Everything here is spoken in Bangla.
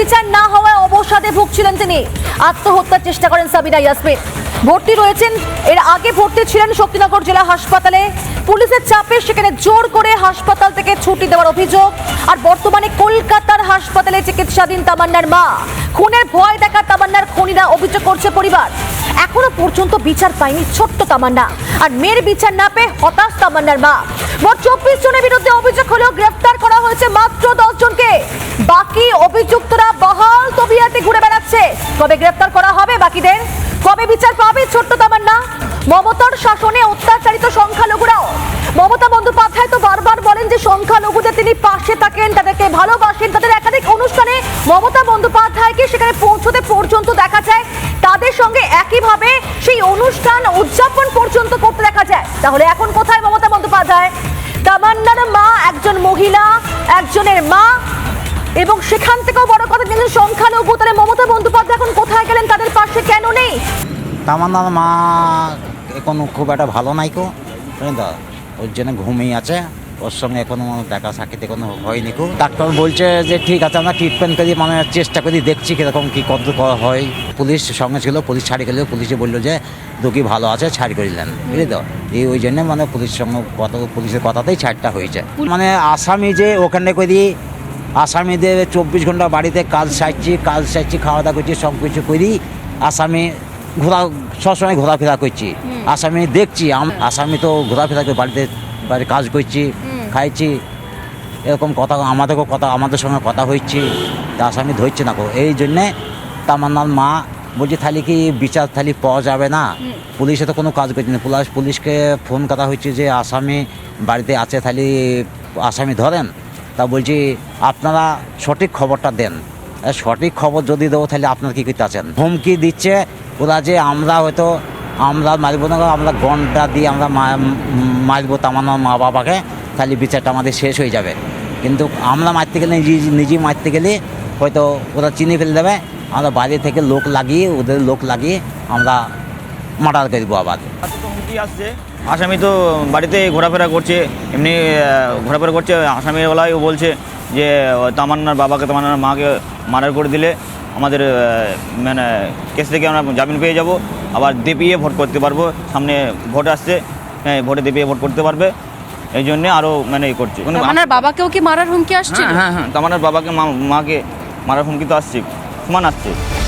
বিচার না হওয়ায় অবসাদে ভুগছিলেন তিনি। আত্মহত্যার চেষ্টা করেন সাবিনা ইয়াসমিন। ভর্তি রয়েছেন, এর আগে ভর্তি ছিলেন শক্তিনগর জেলা হাসপাতালে। পুলিশের চাপে সেখানে জোর করে হাসপাতাল থেকে ছুটি দেওয়ার অভিযোগ। আর বর্তমানে কলকাতার হাসপাতালে চিকিৎসাধীন তামান্নার মা। খুনের ভয় দেখা তামান্নার খুনিরা অভিযোগ করছে পরিবার। এখনও পর্যন্ত বিচার পায়নি ছোট্ট তামান্না। আর মেয়ের বিচার না পেয়ে হতাশ তামান্নার মা। মোট চব্বিশ জনের অভিযুক্তরা বহাল তবিয়াতে ঘুরে বেড়াচ্ছে। কবে গ্রেফতার করা হবে বাকিদের? কবে বিচার পাবে ছোট্ট তামান্না? মমতার শাসনে অত্যাচারিত সংখ্যালঘুরাও। মমতা বন্দ্যোপাধ্যায় তো বারবার বলেন যে সংখ্যালঘুদের তিনি পাশে থাকেন, তাদেরকে ভালোবাসেন, তাদের একাধিক অনুষ্ঠানে মমতা বন্দ্যোপাধ্যায়কে সেখানে পৌঁছতে পর্যন্ত দেখা যায়। তাদের সঙ্গে একইভাবে সেই অনুষ্ঠান উদযাপন পর্যন্ত করতে দেখা যায়। তাহলে এখন কোথায় মমতা বন্দ্যোপাধ্যায়? তামান্নার মা একজন মহিলা, একজনের মা তাহলে মমতা বন্দ্যোপাধ্যায় এখন কোথায় গেলেন? তাদের পাশে কেন নেই? তামান্নার মা এখন খুব একটা ভালো নাই কো। তো ওর জন্য ঘুমিয়ে আছে। ওর সঙ্গে এখনও দেখা সাক্ষাৎ কোনো হয়নি কো। ডাক্তার বলছে যে ঠিক আছে আমরা ট্রিটমেন্ট করি মানে চেষ্টা করি দেখছি কীরকম কী কত করা হয়। পুলিশ সঙ্গে ছিল পুলিশ ছাড়ি গেলেও পুলিশে বলল যে রোগী ভালো আছে ছাড়ি করিলেন। বুঝলি তো? এই ওই জন্য মানে পুলিশের সঙ্গে কথা পুলিশের কথাতেই ছাড়টা হয়েছে। মানে আসামি যে ওখানে করি আসামিদের চব্বিশ ঘণ্টা বাড়িতে কাজ সারছি কাজ সারছি খাওয়া দাওয়া করছি সব কিছু করি। আসামি ঘোরা সবসময় ঘোরাফেরা করছি। আসামি দেখছি আসামি তো ঘোরাফেরা করে বাড়িতে বাড়ি কাজ করছি খাইছি। এরকম কথা আমাদেরকেও কথা আমাদের সঙ্গে কথা হচ্ছে তা আসামি ধরছে না এই জন্যে তামান্নার মা বলছে তাহলে কি বিচার তাহলে পাওয়া যাবে না? পুলিশে তো কোনো কাজ করছে না। পুলিশ পুলিশকে ফোন করা হচ্ছে যে আসামি বাড়িতে আছে তাহলে আসামি ধরেন? তা বলছি, আপনারা সঠিক খবরটা দেন। সঠিক খবর যদি দেবো, তাহলে আপনারা কী করতে আছেন? হুমকি দিচ্ছে, ওরা যে আমরা হয়তো আমরা মারবো না, আমরা গনটা দিয়ে আমরা মারবো তামান্নার মা, বাবাকে, তাহলে বিচারটা আমাদের শেষ হয়ে যাবে। কিন্তু আমরা মারতে গেলে, নিজে নিজেই মারতে গেলে হয়তো ওরা চিনি ফেলে দেবে, আমরা বাইরে থেকে লোক লাগিয়ে, ওদের লোক লাগিয়ে আমরা মার্ডার করব আবার। হাতে আসছে। আসামি তো বাড়িতে ঘোরাফেরা করছে। এমনি ঘোরাফেরা করছে। আসামির বেলায় ও বলছে যে তামান্নার বাবাকে তামান্নার মাকে মার্ডার করে দিলে আমাদের মানে কেস থেকে আমরা জামিন পেয়ে যাব। আবার দেপিয়ে ভোট করতে পারব। সামনে ভোট আসছে। হ্যাঁ ভোটে দেপিয়ে ভোট করতে পারবে। এই জন্যে আরও মানে এই করছে। কোনো- তামান্নার বাবাকেও কি মারার হুমকি আসছে? হ্যাঁ হ্যাঁ হ্যাঁ। তামান্নার বাবাকে মাকে মারার হুমকি তো আসছে। সমান আসছে।